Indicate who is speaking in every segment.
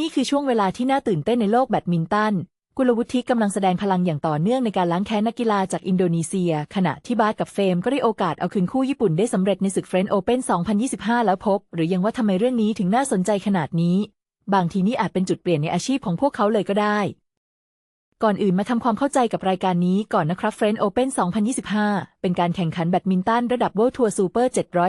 Speaker 1: นี่คือช่วงเวลาที่น่าตื่นเต้นในโลกแบดมินตัน กุลวุฒิกำลังแสดงพลังอย่างต่อเนื่องในการล้างแค้นนักกีฬาจากอินโดนีเซีย ขณะที่บาสกับเฟมก็ได้โอกาสเอาคืนคู่ญี่ปุ่นได้สำเร็จในศึกเฟรนด์โอเพ่น2025 แล้วพบ หรือยังว่าทำไมเรื่องนี้ถึงน่าสนใจขนาดนี้ บางทีนี่อาจเป็นจุดเปลี่ยนในอาชีพของพวกเขาเลยก็ได้ ก่อนอื่นมาทำความเข้าใจกับรายการนี้ก่อนนะครับ French Open 2025 เป็นการแข่งขันแบดมินตันระดับ World Tour Super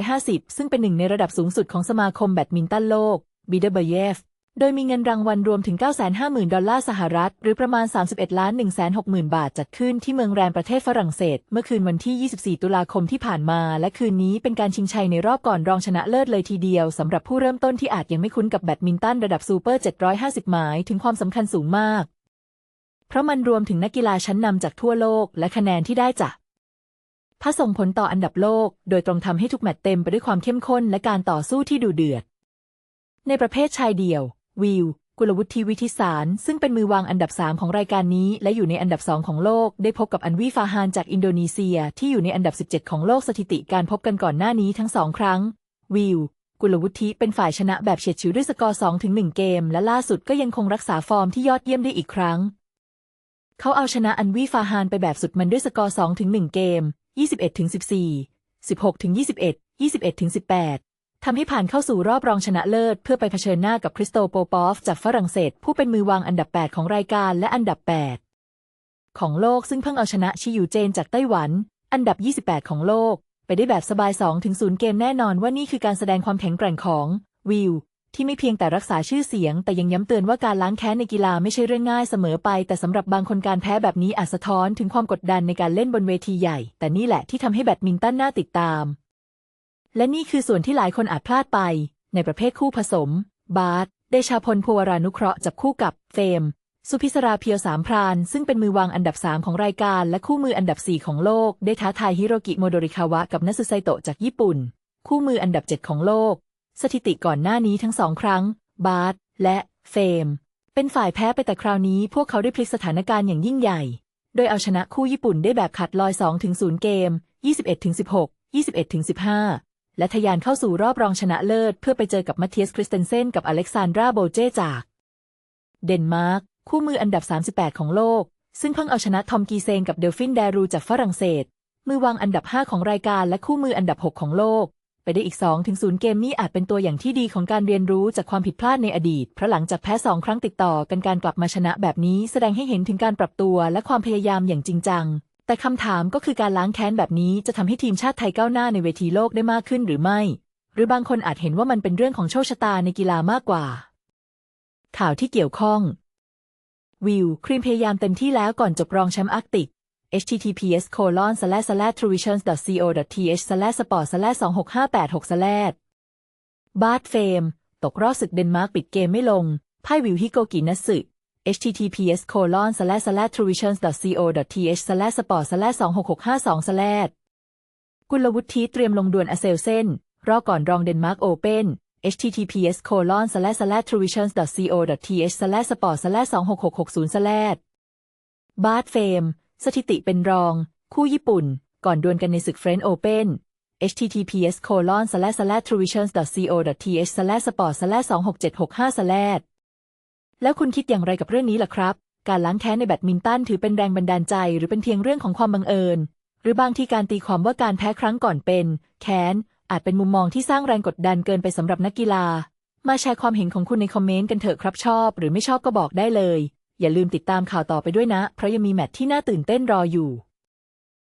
Speaker 1: 750 ซึ่งเป็นหนึ่งในระดับสูงสุดของสมาคมแบดมินตันโลก BWF โดยมีเงินรางวัลรวมถึง 950,000 ดอลลาร์สหรัฐ หรือประมาณ 31ล้าน160,000 บาท จัดขึ้นที่เมืองแรมประเทศฝรั่งเศส เมื่อคืนวันที่ 24 ตุลาคมที่ผ่านมา และคืนนี้เป็นการชิงชัยในรอบก่อนรองชนะเลิศเลยทีเดียวสำหรับผู้เริ่มต้นที่อาจยังไม่คุ้นกับแบดมินตันระดับซูเปอร์ 750 หมาย ถึงความสำคัญสูงมาก เพราะมันรวมถึงนักกีฬาชั้นนำจากทั่วโลก และคะแนนที่ได้จากพาส่งผลต่ออันดับโลก โดยตรงทำให้ทุกแมตช์เต็มไปด้วยความเข้มข้นและการต่อสู้ที่ดุเดือด ในประเภทชายเดี่ยว วิว กุลวุฒิวิทิสาร ซึ่งเป็นมือวางอันดับ 3 ของรายการนี้และอยู่ในอันดับ 2 ของโลก ได้พบกับอันวีฟาฮานจากอินโดนีเซีย ที่อยู่ในอันดับ 17 ของโลกสถิติการพบกันก่อนหน้านี้ทั้งสองครั้ง วิว กุลวุฒิเป็นฝ่ายชนะแบบเฉียดฉิวด้วยสกอร์2-1เกม และล่าสุดก็ยังคงรักษาฟอร์มที่ยอดเยี่ยมได้อีกครั้ง เขาเอาชนะอันวีฟาฮานไปแบบสุดมันด้วยสกอร์2-1เกม 21-14 16-21 21-18 ทำให้ผ่านเข้าสู่รอบรองชนะเลิศ เพื่อไปเผชิญหน้ากับคริสโตโปปอฟจากฝรั่งเศส ผู้เป็นมือวางอันดับ 8 ของรายการและอันดับ 8 ของโลกซึ่งเพิ่งเอาชนะชิยูเจนจากไต้หวัน อันดับ 28 ของโลก ไปได้แบบสบาย2-0เกมแน่นอนว่านี่คือการแสดงความแข็งแกร่งของวิวที่ไม่เพียงแต่รักษาชื่อเสียง แต่ยังย้ำเตือนว่าการล้างแค้นในกีฬาไม่ใช่เรื่องง่ายเสมอไป แต่สำหรับบางคนการแพ้แบบนี้อาจสะท้อนถึงความกดดันในการเล่นบนเวทีใหญ่ แต่นี่แหละที่ทำให้แบดมินตันน่าติดตาม และนี่คือส่วนที่หลายคนอาจพลาดไป ในประเภทคู่ผสม บาสเดชาพลภูวรานุเคราะห์จับคู่กับเฟม สุพิศราเพียวสามพราน ซึ่งเป็นมือวางอันดับ 3 ของรายการและคู่มืออันดับ 4 ของโลก ได้ท้าทายฮิโรกิโมโดริคาวะกับนัสึไซโตะจากญี่ปุ่น คู่มืออันดับ 7 ของโลก สถิติก่อนหน้านี้ทั้งสองครั้ง บาสและเฟม เป็นฝ่ายแพ้ไปแต่คราวนี้พวกเขาได้พลิกสถานการณ์อย่างยิ่งใหญ่ โดยเอาชนะคู่ญี่ปุ่นได้แบบขาดลอย2-0เกม 21-16 21-15 และทะยานเข้าสู่รอบรองชนะเลิศ เพื่อไปเจอกับมัตเทียสคริสเตนเซนกับอเล็กซานดราโบเจจาก เดนมาร์กคู่มืออันดับ 38 ของโลก ซึ่งเพิ่งเอาชนะทอมกีเซงกับเดลฟินแดรูจากฝรั่งเศส มือวางอันดับ 5 ของรายการและคู่มืออันดับ 6 ของโลก ไปได้อีก 2-0 เกมนี้อาจเป็นตัวอย่างที่ดีของการเรียนรู้จากความผิดพลาดในอดีตเพราะหลังจากแพ้ 2 ครั้งติดต่อกันการกลับมาชนะแบบนี้แสดงให้เห็นถึงการปรับตัวและความพยายามอย่างจริงจัง แต่คำถามก็คือการล้างแค้นแบบนี้จะทำให้ทีมชาติไทยก้าวหน้าในเวทีโลกได้มากขึ้นหรือไม่ หรือบางคนอาจเห็นว่ามันเป็นเรื่องของโชคชะตาในกีฬามากกว่า ข่าวที่เกี่ยวข้อง วิว ครีมพยายามเต็มที่แล้วก่อนจบรองแชมป์อาร์กติก https colon slash slash truvisions co th slash sport slash 26586 slash บาร์ดเฟม ตกรอบศึกเดนมาร์กปิดเกมไม่ลงพ่วิวฮิโกกินัสึ https colon slash slash truvisions co th slash sport slash 26652 slash กุลวุฒิเตรียมลงดวลอเซลเซนรอก่อนรองเดนมาร์กโอเพน https colon slash slash truvisions co th slash sport slash 26660 slash บาร์ดเฟมสถิติเป็นรอง คู่ญี่ปุ่น ก่อนดวลกันในศึกเฟรนด์โอเพน https colon slash slash truvisions co th slash sport slash 26765 slash แล้วคุณคิดอย่างไรกับเรื่องนี้ล่ะครับ การล้างแค้นในแบดมินตันถือเป็นแรงบันดาลใจ หรือเป็นเพียงเรื่องของความบังเอิญ หรือบางทีการตีความว่าการแพ้ครั้งก่อนเป็น แค้น อาจเป็นมุมมองที่สร้างแรงกดดันเกินไปสำหรับนักกีฬา มาแชร์ความเห็นของคุณในคอมเมนต์กันเถอะครับชอบ หรือไม่ชอบก็บอกได้เลย อย่าลืมติดตามข่าวต่อไปด้วยนะ เพราะยังมีแมตช์ที่น่าตื่นเต้นรออยู่